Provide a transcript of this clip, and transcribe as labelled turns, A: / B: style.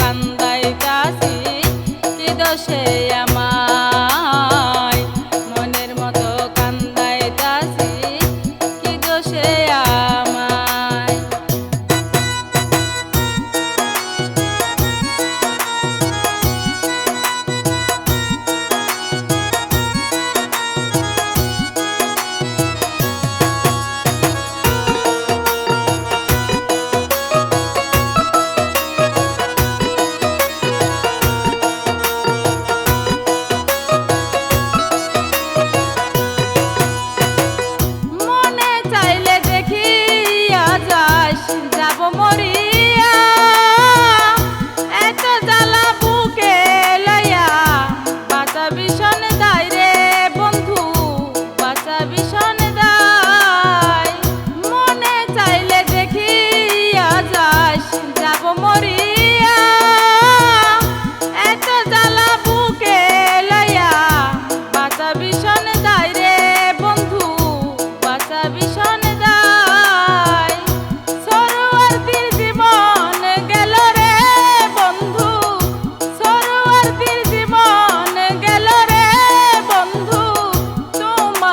A: কান্দাইতাছি কি দোষে